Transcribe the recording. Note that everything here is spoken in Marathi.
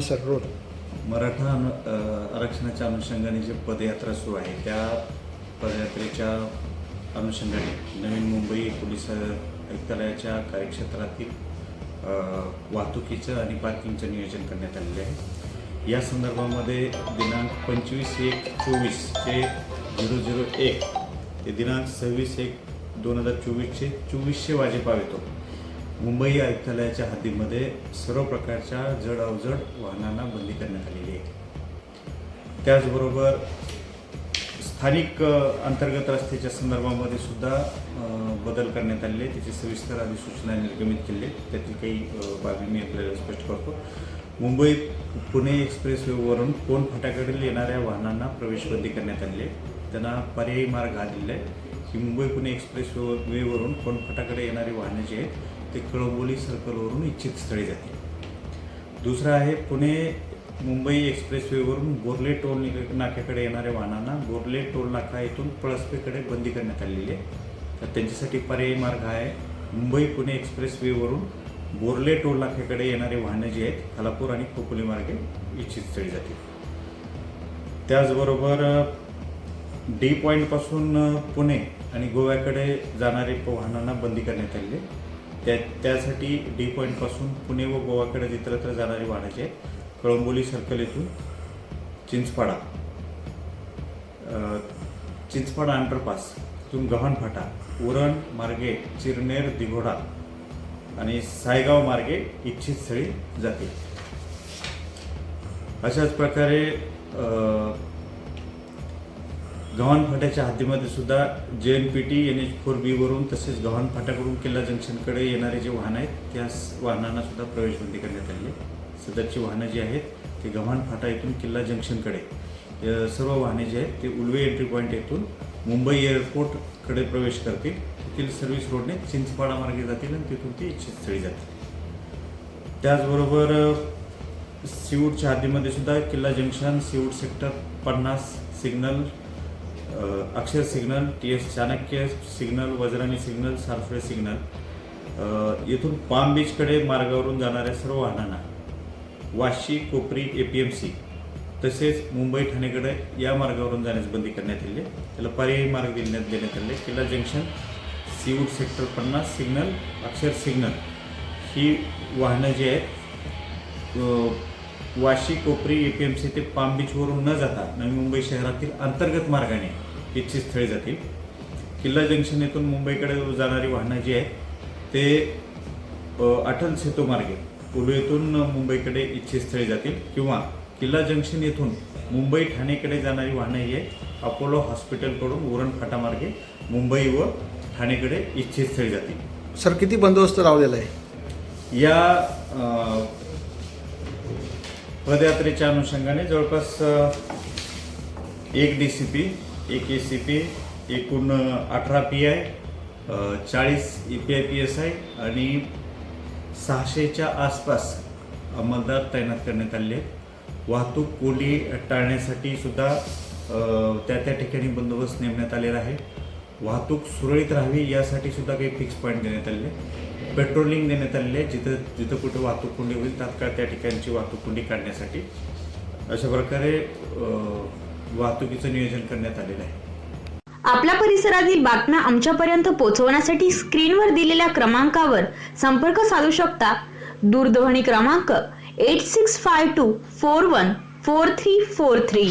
सर रोड मराठा अनु आरक्षणाच्या अनुषंगाने जी पदयात्रा सुरू आहे त्या पदयात्रेच्या अनुषंगाने नवीन मुंबई पोलीस आयुक्तालयाच्या कार्यक्षेत्रातील वाहतुकीचं आणि पार्किंगचं नियोजन करण्यात आलेलं आहे. या संदर्भामध्ये दिनांक पंचवीस एक चोवीसचे झिरो झिरो एक ते दिनांक सव्वीस एक दोन हजार चोवीसचे चोवीसशे वाजेपाव येतो. मुंबई आयुक्तालयाच्या हद्दीमध्ये सर्व प्रकारच्या जड अवजड वाहनांना बंदी करण्यात आलेली आहे. त्याचबरोबर स्थानिक अंतर्गत रस्त्याच्या संदर्भामध्ये सुद्धा बदल करण्यात आलेले त्याची सविस्तर अधिसूचना निर्गमित केली आहे. त्यातील काही बाबी मी आपल्याला स्पष्ट करतो. मुंबई पुणे एक्सप्रेसवेवरून कोण फाट्याकडील येणाऱ्या वाहनांना प्रवेशबंदी करण्यात आली आहे. त्यांना पर्यायी मार्ग हा दिलेला आहे. की मुंबई पुणे एक्सप्रेस वेवरून कोणफटाकडे येणारी वाहनं जी आहेत ते कळंबोली सर्कलवरून इच्छित स्थळी जातील. दुसरं आहे पुणे मुंबई एक्सप्रेसवेवरून बोर्ले टोल नाक्याकडे येणाऱ्या वाहनांना बोर्ले टोल नाका येथून पळसपेकडे बंदी करण्यात आलेली आहे. तर त्यांच्यासाठी पर्यायी मार्ग आहे मुंबई पुणे एक्सप्रेसवेवरून बोर्ले टोल नाक्याकडे येणारे वाहनं जी आहेत खालापूर आणि खोपोली मार्गे इच्छित स्थळी जातील. त्याचबरोबर डी पॉईंटपासून पुणे आणि गोव्याकडे जाणारे वाहनांना बंदी करण्यात आलेली त्या त्यासाठी डी पॉईंटपासून पुणे व गोव्याकडे इतरत्र जाणारी वाहनाचे आहेत. कळंबोली सर्कल येथून चिंचपाडा चिंचपाडा अंडरपास तिथून गव्हाणफाटा उरण मार्गे चिरनेर दिघोडा आणि सायगाव मार्गे इच्छित स्थळी जाते. अशाच प्रकारे गव्हाण फाट्याच्या हद्दीमध्ये सुद्धा J N P T N H four बीवरून तसेच गव्हाण फाट्याकडून किल्ला जंक्शनकडे येणारे जे वाहनं आहेत त्या वाहनांना सुद्धा प्रवेशबंदी करण्यात आली आहे. सदरची वाहनं जी आहेत ते गव्हाण फाटा येथून किल्ला जंक्शनकडे सर्व वाहने जी आहेत ते उलवे एंट्री पॉईंट येथून मुंबई एअरपोर्टकडे प्रवेश करतील. तेथील सर्व्हिस रोडने चिंचपाडा मार्गे जातील आणि तिथून ती इच्छितस्थळी जातील. त्याचबरोबर अ, सिऊटच्या हद्दीमध्ये सुद्धा किल्ला जंक्शन सिऊट सेक्टर पन्नास signal Akshar signal T S Chanakya signal Vajrani signal Sarsule signal. येथून पाम बीचकडे मार्गावरून जाणाऱ्या सर्व वाहनांना Vashi Kopari A P M C तसेच मुंबई ठाणेकडे या मार्गावरून जाण्यास बंदी करण्यात आली आहे. त्याला पर्यायी मार्ग देण्यात देण्यात आले. किल्ला जंक्शन सीवूड सेक्टर पन्नास सिग्नल अक्षर सिग्नल ही वाहनं जी आहेत Vashi Kopari A P M C ते पाम बीचवरून न जाता नवी मुंबई शहरातील अंतर्गत मार्गाने इच्छित स्थळी जातील. किल्ला जंक्शन येथून मुंबईकडे जाणारी वाहनं जी आहेत ते अटल सेतू मार्गे उलू येथून मुंबईकडे इच्छित स्थळी जातील किंवा किल्ला जंक्शन येथून मुंबई ठाणेकडे जाणारी वाहनं ही आहेत अपोलो हॉस्पिटलकडून उरण फाटामार्गे मुंबई व ठाणेकडे इच्छित स्थळी जातील. सर किती बंदोबस्त लावलेला आहे? या पदयात्रेच्या अनुषंगाने जवळपास एक डी सी पी एक ए सी पी एकूण अठरा पी आय चाळीस E P I P S I आणि सहाशेच्या आसपास अंमलदार तैनात करण्यात आले आहेत. वाहतूक कोंडी टाळण्यासाठी सुद्धा त्या त्या ठिकाणी बंदोबस्त नेमण्यात आलेला आहे. वाहतूक सुरळीत राहावी यासाठी सुद्धा काही फिक्स पॉईंट देण्यात आले पेट्रोलिंग देण्यात आलेले आहे. जिथं जिथं कुठं वाहतूक कोंडी होईल तात्काळ त्या ठिकाणची वाहतूक कोंडी काढण्यासाठी अशा प्रकारे वाहतुकीचं नियोजन करण्यात आलेलं आहे. आपल्या परिसरातील बातम्या आमच्यापर्यंत पोहोचवण्यासाठी स्क्रीनवर दिलेल्या क्रमांकावर संपर्क साधू शकता. दूरध्वनी क्रमांक eight six five two four one four three four three